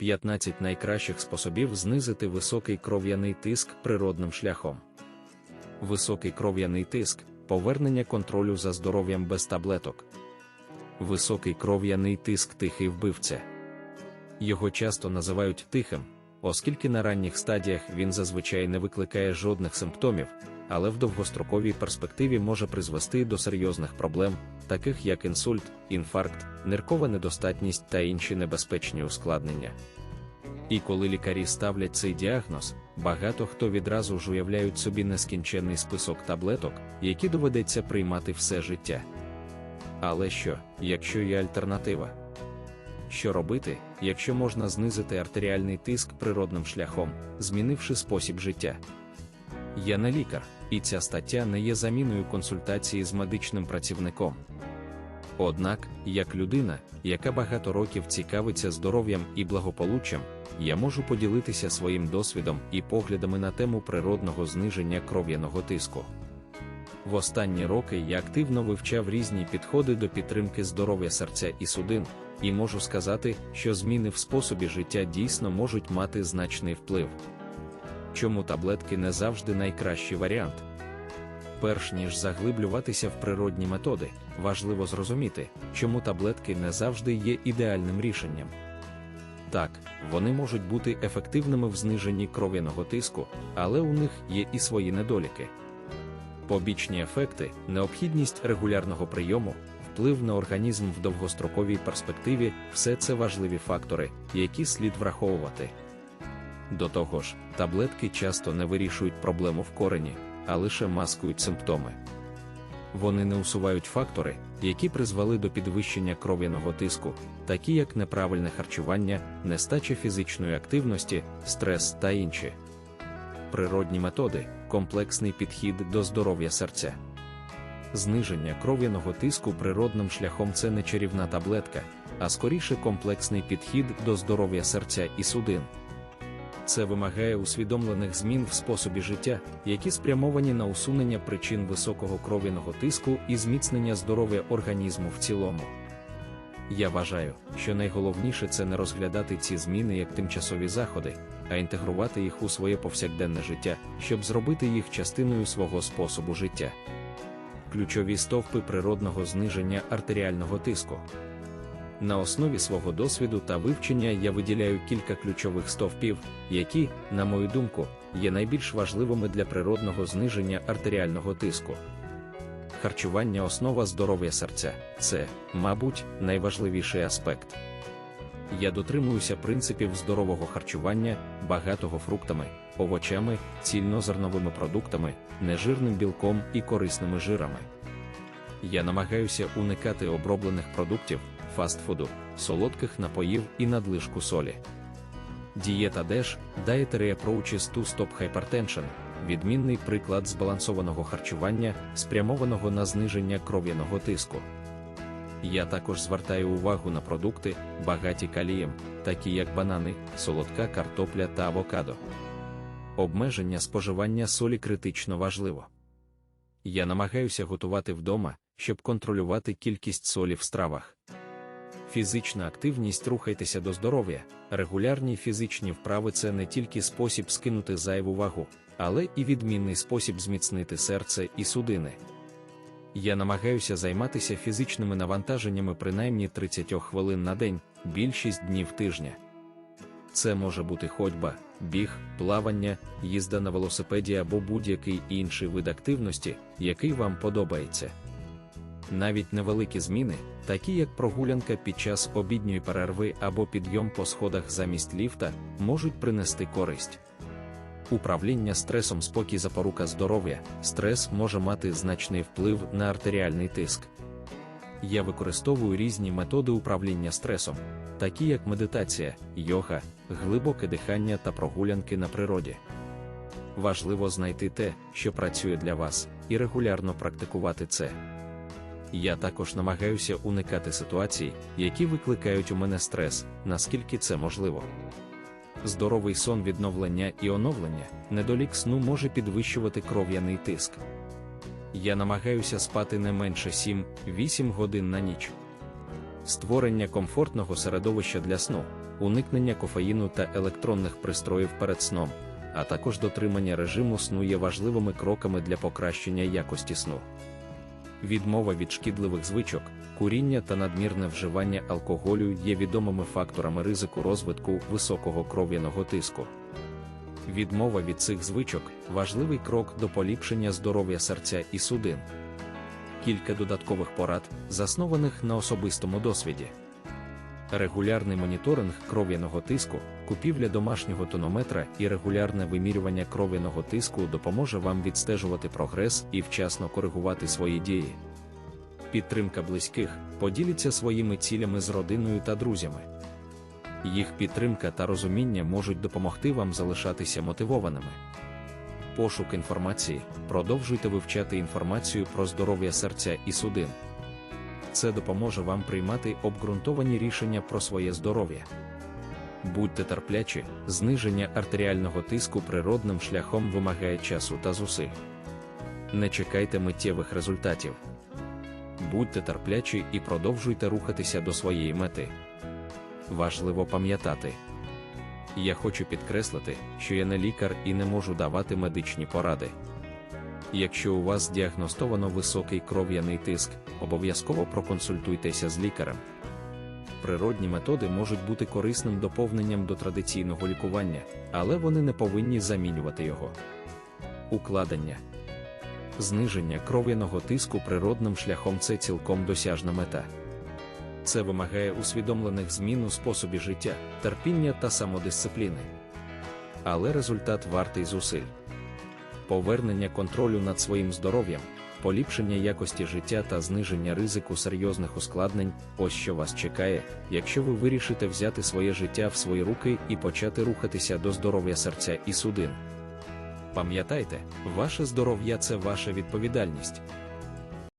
15 найкращих способів знизити високий кров'яний тиск природним шляхом. Високий кров'яний тиск повернення контролю за здоров'ям без таблеток. Високий кров'яний тиск тихий вбивця. Його часто називають тихим, оскільки на ранніх стадіях він зазвичай не викликає жодних симптомів, але в довгостроковій перспективі може призвести до серйозних проблем, таких як інсульт, інфаркт, ниркова недостатність та інші небезпечні ускладнення. І коли лікарі ставлять цей діагноз, багато хто відразу ж уявляють собі нескінченний список таблеток, які доведеться приймати все життя. Але що, якщо є альтернатива? Що робити, якщо можна знизити артеріальний тиск природним шляхом, змінивши спосіб життя? Я не лікар, і ця стаття не є заміною консультації з медичним працівником. Однак, як людина, яка багато років цікавиться здоров'ям і благополуччям, я можу поділитися своїм досвідом і поглядами на тему природного зниження кров'яного тиску. В останні роки я активно вивчав різні підходи до підтримки здоров'я серця і судин, і можу сказати, що зміни в способі життя дійсно можуть мати значний вплив. Чому таблетки не завжди найкращий варіант? Перш ніж заглиблюватися в природні методи, важливо зрозуміти, чому таблетки не завжди є ідеальним рішенням. Так, вони можуть бути ефективними в зниженні кров'яного тиску, але у них є і свої недоліки. Побічні ефекти, необхідність регулярного прийому, вплив на організм в довгостроковій перспективі все це важливі фактори, які слід враховувати. До того ж, таблетки часто не вирішують проблему в корені, а лише маскують симптоми. Вони не усувають фактори, які призвели до підвищення кров'яного тиску, такі як неправильне харчування, нестача фізичної активності, стрес та інші. Природні методи комплексний підхід до здоров'я серця. Зниження кров'яного тиску природним шляхом це не чарівна таблетка, а скоріше комплексний підхід до здоров'я серця і судин. Це вимагає усвідомлених змін в способі життя, які спрямовані на усунення причин високого кров'яного тиску і зміцнення здоров'я організму в цілому. Я вважаю, що найголовніше це не розглядати ці зміни як тимчасові заходи, а інтегрувати їх у своє повсякденне життя, щоб зробити їх частиною свого способу життя. Ключові стовпи природного зниження артеріального тиску. На основі свого досвіду та вивчення я виділяю кілька ключових стовпів, які, на мою думку, є найбільш важливими для природного зниження артеріального тиску. Харчування основа здоров'я серця це, мабуть, найважливіший аспект. Я дотримуюся принципів здорового харчування, багатого фруктами, овочами, цільнозерновими продуктами, нежирним білком і корисними жирами. Я намагаюся уникати оброблених продуктів, фастфуду, солодких напоїв і надлишку солі. Дієта DASH Dietary Approaches to Stop Hypertension відмінний приклад збалансованого харчування, спрямованого на зниження кров'яного тиску. Я також звертаю увагу на продукти, багаті калієм, такі як банани, солодка картопля та авокадо. Обмеження споживання солі критично важливо. Я намагаюся готувати вдома, щоб контролювати кількість солі в стравах. Фізична активність рухайтеся до здоров'я, регулярні фізичні вправи це не тільки спосіб скинути зайву вагу, але і відмінний спосіб зміцнити серце і судини. Я намагаюся займатися фізичними навантаженнями принаймні 30 хвилин на день, більшість днів тижня. Це може бути ходьба, біг, плавання, їзда на велосипеді або будь-який інший вид активності, який вам подобається. Навіть невеликі зміни, такі як прогулянка під час обідньої перерви або підйом по сходах замість ліфта, можуть принести користь. Управління стресом спокій запорука здоров'я, стрес може мати значний вплив на артеріальний тиск. Я використовую різні методи управління стресом, такі як медитація, йога, глибоке дихання та прогулянки на природі. Важливо знайти те, що працює для вас, і регулярно практикувати це. Я також намагаюся уникати ситуацій, які викликають у мене стрес, наскільки це можливо. Здоровий сон відновлення і оновлення, недолік сну може підвищувати кров'яний тиск. Я намагаюся спати не менше 7-8 годин на ніч. Створення комфортного середовища для сну, уникнення кофеїну та електронних пристроїв перед сном, а також дотримання режиму сну є важливими кроками для покращення якості сну. Відмова від шкідливих звичок, куріння та надмірне вживання алкоголю є відомими факторами ризику розвитку високого кров'яного тиску. Відмова від цих звичок важливий крок до поліпшення здоров'я серця і судин. Кілька додаткових порад, заснованих на особистому досвіді. Регулярний моніторинг кров'яного тиску, купівля домашнього тонометра і регулярне вимірювання кров'яного тиску допоможе вам відстежувати прогрес і вчасно коригувати свої дії. Підтримка близьких поділіться своїми цілями з родиною та друзями. Їх підтримка та розуміння можуть допомогти вам залишатися мотивованими. Пошук інформації продовжуйте вивчати інформацію про здоров'я серця і судин. Це допоможе вам приймати обґрунтовані рішення про своє здоров'я. Будьте терплячі, зниження артеріального тиску природним шляхом вимагає часу та зусиль. Не чекайте миттєвих результатів. Будьте терплячі і продовжуйте рухатися до своєї мети. Важливо пам'ятати. Я хочу підкреслити, що я не лікар і не можу давати медичні поради. Якщо у вас діагностовано високий кров'яний тиск, обов'язково проконсультуйтеся з лікарем. Природні методи можуть бути корисним доповненням до традиційного лікування, але вони не повинні замінювати його. Укладення зниження кров'яного тиску природним шляхом це цілком досяжна мета. Це вимагає усвідомлених змін у способі життя, терпіння та самодисципліни. Але результат вартий зусиль. Повернення контролю над своїм здоров'ям, поліпшення якості життя та зниження ризику серйозних ускладнень ось що вас чекає, якщо ви вирішите взяти своє життя в свої руки і почати рухатися до здоров'я серця і судин. Пам'ятайте, ваше здоров'я це ваша відповідальність.